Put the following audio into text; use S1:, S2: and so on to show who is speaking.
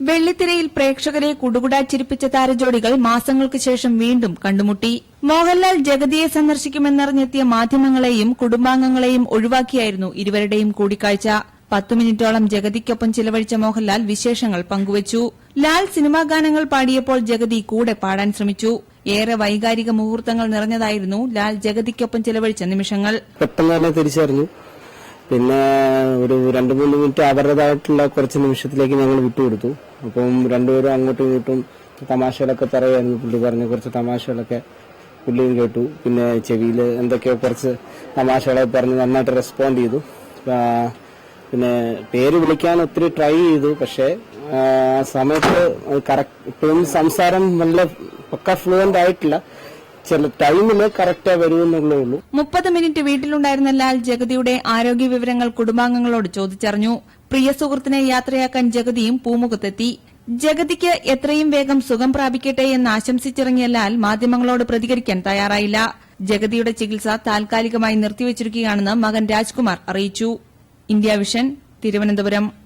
S1: വെള്ളിത്തിരയിൽ പ്രേക്ഷകരെ കുടുകുടാ ചിരിപ്പിച്ച താരജോഡികൾ മാസങ്ങൾക്ക് ശേഷം വീണ്ടും കണ്ടുമുട്ടി. മോഹൻലാൽ ജഗതിയെ സന്ദർശിക്കുമെന്നറിഞ്ഞെത്തിയ മാധ്യമങ്ങളെയും കുടുംബാംഗങ്ങളെയും ഒഴിവാക്കിയായിരുന്നു ഇരുവരുടെയും കൂടിക്കാഴ്ച. പത്തു മിനിറ്റോളം ജഗതിക്കൊപ്പം ചിലവഴിച്ച മോഹൻലാൽ വിശേഷങ്ങൾ പങ്കുവച്ചു. ലാൽ സിനിമാ ഗാനങ്ങൾ പാടിയപ്പോൾ ജഗതി കൂടെ പാടാൻ ശ്രമിച്ചു. ഏറെ വൈകാരിക മുഹൂർത്തങ്ങൾ നിറഞ്ഞതായിരുന്നു ലാൽ ജഗതിക്കൊപ്പം ചിലവഴിച്ച നിമിഷങ്ങൾ.
S2: പെട്ടെന്ന് തന്നെ തിരിച്ചറിഞ്ഞു. പിന്നെ ഒരു രണ്ട് മൂന്ന് മിനിറ്റ് അവരുടേതായിട്ടുള്ള കുറച്ച് നിമിഷത്തിലേക്ക് ഞങ്ങൾ വിട്ടുകൊടുത്തു. അപ്പം രണ്ടുപേരും അങ്ങോട്ടും ഇങ്ങോട്ടും തമാശകളൊക്കെ പറയുമായിരുന്നു പുള്ളി പറഞ്ഞു കുറച്ച് തമാശകളൊക്കെ പുള്ളിയും കേട്ടു. പിന്നെ ചെവിയിൽ എന്തൊക്കെയോ കുറച്ച് തമാശകളൊക്കെ പറഞ്ഞ് നന്നായിട്ട് റെസ്പോണ്ട് ചെയ്തു. പിന്നെ പേര് വിളിക്കാൻ ഒത്തിരി ട്രൈ ചെയ്തു. പക്ഷേ സമയത്ത് കറക്റ്റ് ഇപ്പോഴും സംസാരം നല്ല പക്ക ഫ്ലുവന്റ് ആയിട്ടില്ല. ചില ടൈമിൽ കറക്റ്റാ വരുമെന്നുള്ളേ ഉള്ളൂ.
S1: മുപ്പത് മിനിറ്റ് വീട്ടിലുണ്ടായിരുന്ന ലാൽ ജഗതിയുടെ ആരോഗ്യ വിവരങ്ങൾ കുടുംബാംഗങ്ങളോട് ചോദിച്ചറിഞ്ഞു. പ്രിയ സുഹൃത്തിനെ യാത്രയാക്കാൻ ജഗതിയും പൂമുഖത്തെത്തി. ജഗതിക്ക് എത്രയും വേഗം സുഖം പ്രാപിക്കട്ടെ എന്ന് ആശംസിച്ചിറങ്ങിയ ലാൽ മാധ്യമങ്ങളോട് പ്രതികരിക്കാൻ തയ്യാറായില്ല. ജഗതിയുടെ ചികിത്സ താൽക്കാലികമായി നിർത്തിവച്ചിരിക്കുകയാണെന്ന് മകൻ രാജ്കുമാർ അറിയിച്ചു. India vision Thiruvananthapuram.